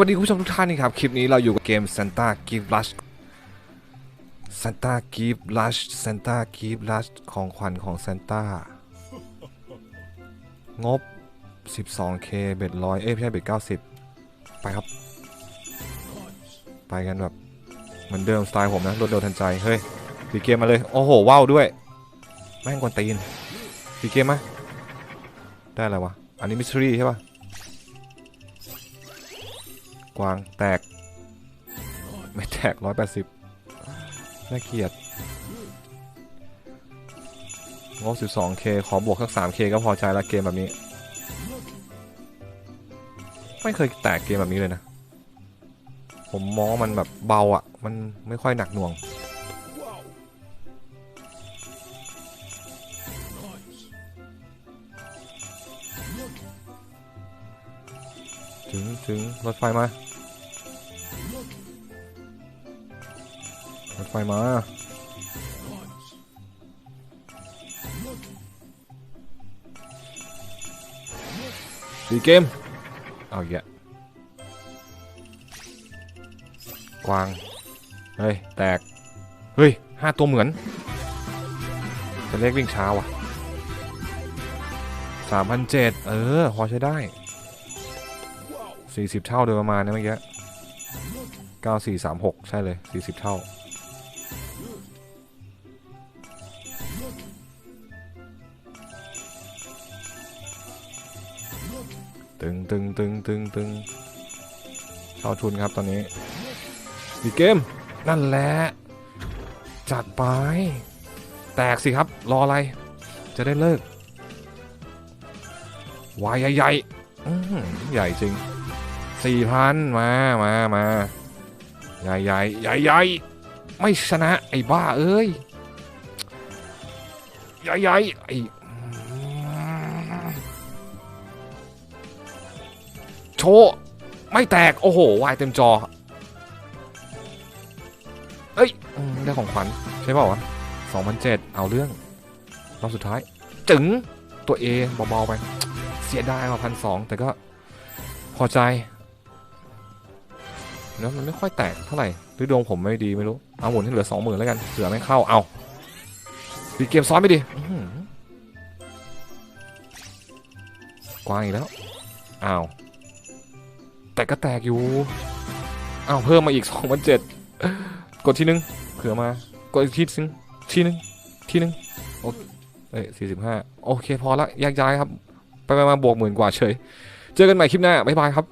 วัสดีคุณผู้ชมทุกท่านนะครับ คลิปนี้เราอยู่กับเกม Santa Give Rush Santa Give Rush Santa Give Rush ของขวัญของ Santa งบ 12k เบ็ดร้อยเอ้ยไม่ใช่เบ็ด90 ไปครับ ไปกันแบบ เหมือนเดิมสไตล์ผมนะรวดเร็วทันใจ เฮ้ยปีเกมมาเลย โอ้โห ว้าวด้วย แม่งกวนตีนปีเกมมาได้อะไรวะ อันนี้มิสทรีใช่ปะ กวางแตก ไม่แตกร้อยแปดสิบน่าเกียดงบสิบสองเคขอบวกสักสามเคก็พอใจละเกมแบบนี้ ไม่เคยแตกเกมแบบนี้เลยนะ ผมมองว่ามันแบบเบาอะ มันไม่ค่อยหนักหน่วง ถึงถึงรถไฟมา รถไฟมาดีเกม เอาอีกแล้วกวาง เฮ้ย แตก เฮ้ยห้าตัวเหมือนแต่เลขวิ่งช้าว่ะสามพันเจ็ดเออ พอใช้ได้สี่สิบเท่าโดยประมาณนะเมื่อกี้เก้าสี่สามหกใช่เลยสี่สิบเท่า ตึงตึงตึงตึงตึงเข้าทุนครับตอนนี้ดีเกม นั่นแหละจัดไป แตกสิครับรออะไร จะได้เลิกวายใหญ่ๆอื้อหือใหญ่จริงสี่พันมามามาใหญ่ใหญ่ใหญ่ใหญ่ไม่ชนะไอ้บ้าเอ้ยใหญ่ใหญ่ไอ้ ชว์ ไม่แตก โอ้โห วายเต็มจอ เอ้ยอืมได้ของขวัญใช่เปล่าวะสองพันเจ็ดเอาเรื่องรอบสุดท้าย จึงตัวเอเบาๆไป เสียดายมาพันสองแต่ก็พอใจเนอะมันไม่ค่อยแตกเท่าไหร่หรือดวงผมไม่ดีไม่รู้ เอาหมุนให้เหลือสองหมื่นแล้วกันเผื่อไม่เข้า เอาดีเกมซ้อนไม่ดีอื้อหือกวางอีกแล้ว อ้าว แต่ก็แตกอยู่อ้าวเพิ่มมาอีกสองพันเจ็ดกดที่หนึ่งเผื่อมากดอีกทีนึงทีหนึ่งทีหนึ่งโอเอ้ยสี่สิบห้าโอเคพอละแยกย้ายครับไปไปมาบวกหมื่นกว่าเฉย เจอกันใหม่คลิปหน้า บ๊ายบายครับ